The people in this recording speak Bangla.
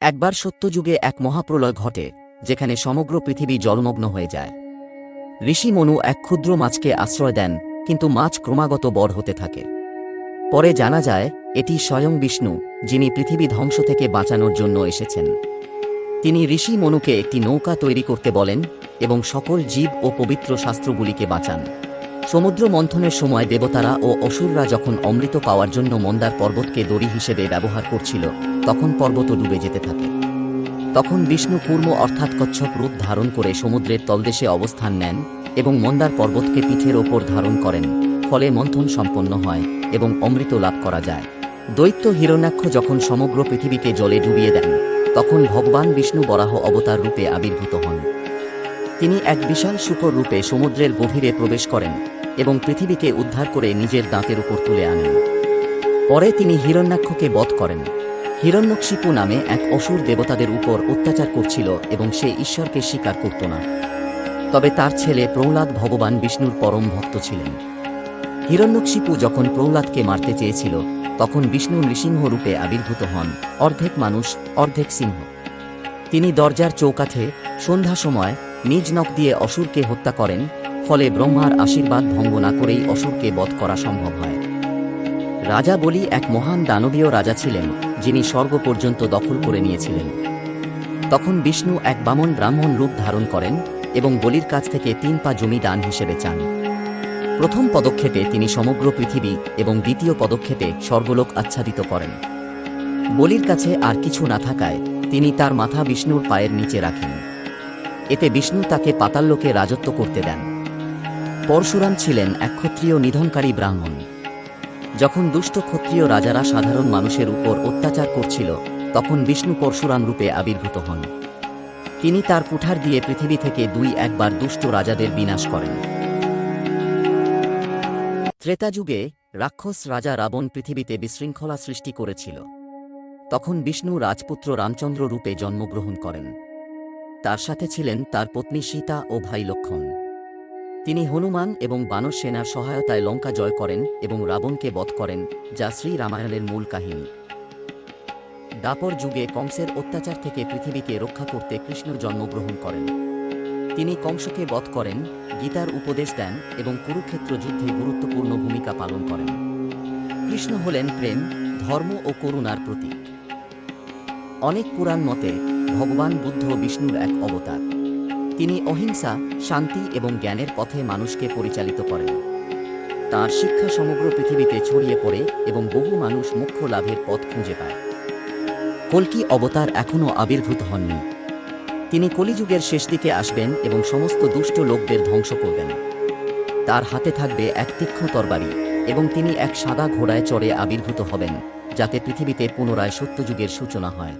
একবার সত্যযুগে এক মহাপ্রলয় ঘটে, যেখানে সমগ্র পৃথিবী জলমগ্ন হয়ে যায়। ঋষি মনু এক ক্ষুদ্র মাছকে আশ্রয় দেন, কিন্তু মাছ ক্রমাগত বড় হতে থাকে। পরে জানা যায়, এটি স্বয়ং বিষ্ণু, যিনি পৃথিবী ধ্বংস থেকে বাঁচানোর জন্য এসেছেন। তিনি ঋষি মনুকে একটি নৌকা তৈরি করতে বলেন এবং সকল জীব ও পবিত্র শাস্ত্রগুলিকে বাঁচান। সমুদ্র মন্থনের সময় দেবতারা ও অসুররা যখন অমৃত পাওয়ার জন্য মন্দার পর্বতকে দড়ি হিসেবে ব্যবহার করছিল, তখন পর্বত ডুবে যেতে থাকে। তখন বিষ্ণু কুর্ম অর্থাৎ কচ্ছপ রূপ ধারণ করে সমুদ্রের তলদেশে অবস্থান নেন এবং মন্দার পর্বতকে পিঠের ওপর ধারণ করেন, ফলে মন্থন সম্পন্ন হয় এবং অমৃত লাভ করা যায়। দৈত্য হিরণ্যাক্ষ যখন সমগ্র পৃথিবীকে জলে ডুবিয়ে দেন, তখন ভগবান বিষ্ণু বরাহ অবতার রূপে আবির্ভূত হন। তিনি এক বিশাল শুকর রূপে সমুদ্রের গভীরে প্রবেশ করেন এবং পৃথিবীকে উদ্ধার করে নিজের দাঁতের উপর তুলে আনেন। পরে তিনি হিরণ্যাক্ষকে বধ করেন। হিরণ্যকশিপু নামে এক অসুর দেবতাদের উপর অত্যাচার করছিল এবং সে ঈশ্বরকে স্বীকার করত না। তবে তার ছেলে প্রহ্লাদ ভগবান বিষ্ণুর পরম ভক্ত ছিলেন। হিরণ্যকশিপু যখন প্রহ্লাদকে মারতে চেয়েছিল, তখন বিষ্ণু নৃসিংহ রূপে আবির্ভূত হন, অর্ধেক মানুষ, অর্ধেক সিংহ। তিনি দরজার চৌকাঠে সন্ধ্যা সময় নিজ নখ দিয়ে অসুরকে হত্যা করেন ফলে ব্রহ্মার আশীর্বাদ ভঙ্গ না করেই অসুরকে বধ করা সম্ভব হয়। রাজা বলি এক মহান দানবীয় রাজা ছিলেন, যিনি স্বর্গ পর্যন্ত দখল করে নিয়েছিলেন। তখন বিষ্ণু এক বামন ব্রাহ্মণ রূপ ধারণ করেন এবং বলির কাছ থেকে তিন পা জমি দান হিসেবে চান। প্রথম পদক্ষেপে তিনি সমগ্র পৃথিবী এবং দ্বিতীয় পদক্ষেপে স্বর্গলোক আচ্ছাদিত করেন। বলির কাছে আর কিছু না থাকায় তিনি তার মাথা বিষ্ণুর পায়ের নিচে রাখেন। এতে বিষ্ণু তাকে পাতাল্লোকে রাজত্ব করতে দেন। পরশুরাম ছিলেন এক ক্ষত্রিয় নিধনকারী ব্রাহ্মণ। যখন দুষ্ট ক্ষত্রিয় রাজারা সাধারণ মানুষের উপর অত্যাচার করছিল, তখন বিষ্ণু পরশুরাম রূপে আবির্ভূত হন। তিনি তার কুঠার দিয়ে পৃথিবী থেকে দুই একবার দুষ্ট রাজাদের বিনাশ করেন। ত্রেতা যুগে রাক্ষস রাজা রাবণ পৃথিবীতে বিশৃঙ্খলা সৃষ্টি করেছিল। তখন বিষ্ণু রাজপুত্র রামচন্দ্র রূপে জন্মগ্রহণ করেন। তার সাথে ছিলেন তার পত্নী সীতা ও ভাই লক্ষণ তিনি হনুমান এবং বানর সেনার সহায়তায় লঙ্কা জয় করেন এবং রাবণকে বধ করেন, যা শ্রী রামায়ণের মূল কাহিনী। দাপর যুগে কংসের অত্যাচার থেকে পৃথিবীকে রক্ষা করতে কৃষ্ণ জন্মগ্রহণ করেন। তিনি কংসকে বধ করেন, গীতার উপদেশ দেন এবং কুরুক্ষেত্র যুদ্ধে গুরুত্বপূর্ণ ভূমিকা পালন করেন। কৃষ্ণ হলেন প্রেম, ধর্ম ও করুণার প্রতীক। অনেক পুরাণ মতে ভগবান বুদ্ধ বিষ্ণুর এক অবতার। তিনি অহিংসা, শান্তি এবং জ্ঞানের পথে মানুষকে পরিচালিত করেন। তার শিক্ষা সমগ্র পৃথিবীতে ছড়িয়ে পড়ে এবং বহু মানুষ মুখ্য লাভের পথ খুঁজে পায়। কল্কি অবতার এখনও আবির্ভূত হননি। তিনি কলিযুগের শেষ দিকে আসবেন এবং সমস্ত দুষ্ট লোকদের ধ্বংস করবেন। তার হাতে থাকবে এক তীক্ষ্ণ তরবারি এবং তিনি এক সাদা ঘোড়ায় চড়ে আবির্ভূত হবেন, যাতে পৃথিবীতে পুনরায় সত্যযুগের সূচনা হয়।